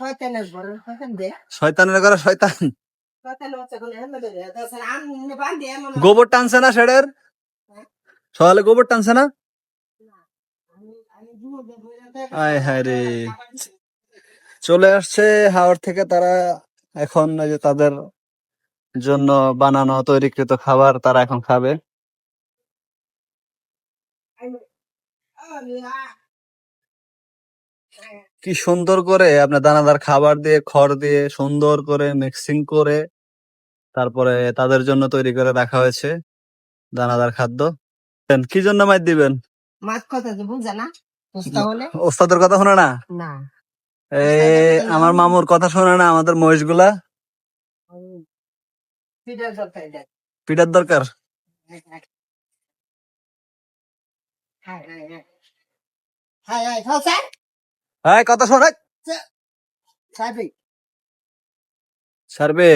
শয়তানের শয়তান দে। শয়তানের ঘরে শয়তান। গোবর টানছে না শেডের? সকালে গোবর টানছে না? আয় হায় রে। চলে আসছে হাওড় থেকে তারা এখন যে তাদের জন্য বানানো তৈরিকৃত খাবার তারা এখন খাবে। কি সুন্দর করে আপনার দানাদার খাবার দিয়ে খড় দিয়ে সুন্দর করে মিক্সিং করে তারপরে তাদের জন্য তৈরি করে রাখা হয়েছে দানাদার খাদ্য। কি জন্য মাইর দিবেন? মাছ কথা বুঝে না। ওস্তাদের কথা শোনে না? এই আমার মামুর কথা শোনে না আমাদের মহিষগুলা? ফিডার দরকার? দরকার হাই হাই হাই হাই খাও স্যার? হ্যাঁ কথা শোনে সারবে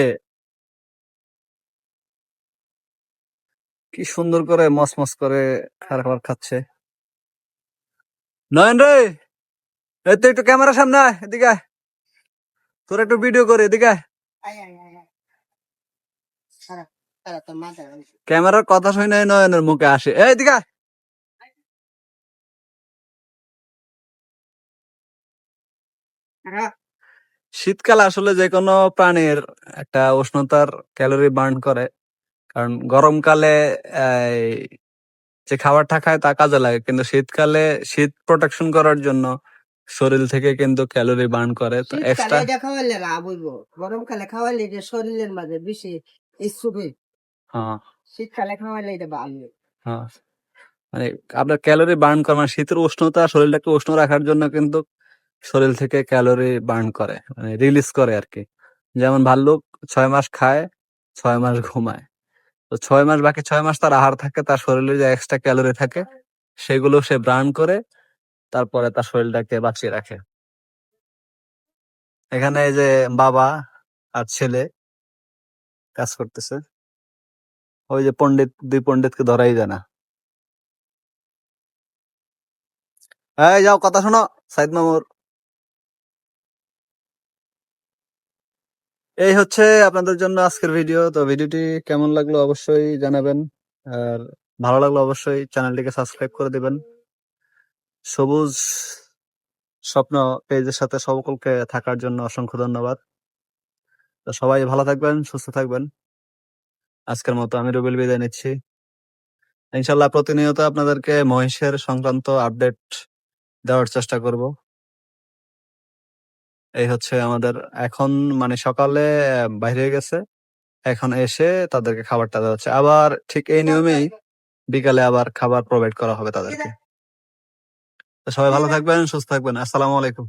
কি সুন্দর করে মস মস করে খাবার খাচ্ছে। নয়ন রে এই তো একটু ক্যামেরার সামনে এদিকে তোর একটু ভিডিও করে এদিকে ক্যামেরার কথা শুনে নয়নের মুখে আসে এই এদিকে শীতকালে আসলে যে কোনো প্রাণীর একটা উষ্ণতার ক্যালোরি বার্ন করে। কারণ গরমকালে যে খাবারটা খায় তা কাজে লাগে। কিন্তু শীতকালে শীত প্রোটেকশন করার জন্য শরীর থেকে কিন্তু ক্যালোরি বার্ন করে। তো এক্সট্রা এটা খাওয়ালে বলব গরমকালে খাওয়ালে এটা শরীরের মাঝে বেশি ইচ্ছুবে হ্যাঁ। শীতকালে খাওয়ালে এটা ভালো। হ্যাঁ। মানে আপনার ক্যালোরি বার্ন করে মানে শীতের উষ্ণতা শরীরটাকে উষ্ণ রাখার জন্য কিন্তু শরীর থেকে ক্যালোরি বার্ন করে মানে রিলিজ করে আর কি যেমন ভাল্লুক ছয় মাস খায়, ছয় মাস ঘুমায়। তো ছয় মাস, বাকি ছয় মাস তার আহার থাকে, তার শরীরে যে এক্সট্রা ক্যালোরি থাকে, সেগুলো সে বার্ন করে, তারপরে তার শরীরটাকে বাঁচিয়ে রাখে। এখানে এই যে বাবা আর ছেলে কাজ করতেছে। ওই যে পণ্ডিত, দুই পণ্ডিতকে ধরাই যায় না। এই যাও, কথা শোনো, সাইদ মামুর। এই হচ্ছে আপনাদের জন্য আজকের ভিডিও। তো ভিডিওটি কেমন লাগল অবশ্যই জানাবেন। আর ভালো লাগল অবশ্যই চ্যানেলটিকে সাবস্ক্রাইব করে দিবেন। সবুজ স্বপ্ন পেজের সাথে সকলকে থাকার জন্য অসংখ্য ধন্যবাদ। তো সবাই ভালো থাকবেন, সুস্থ থাকবেন। আজকের মতো আমি রুবেল বিদায় নিচ্ছি। ইনশাল্লাহ প্রতিনিয়ত আপনাদেরকে মহিষের সংক্রান্ত আপডেট দেওয়ার চেষ্টা করব। এই হচ্ছে আমাদের এখন মানে সকালে বাইরে গেছে। এখন এসে তাদেরকে খাবারটা দেওয়া হচ্ছে। আবার ঠিক এই নিয়মেই বিকালে আবার খাবার প্রোভাইড করা হবে তাদেরকে। সবাই ভালো থাকবেন, সুস্থ থাকবেন। আসসালামু আলাইকুম।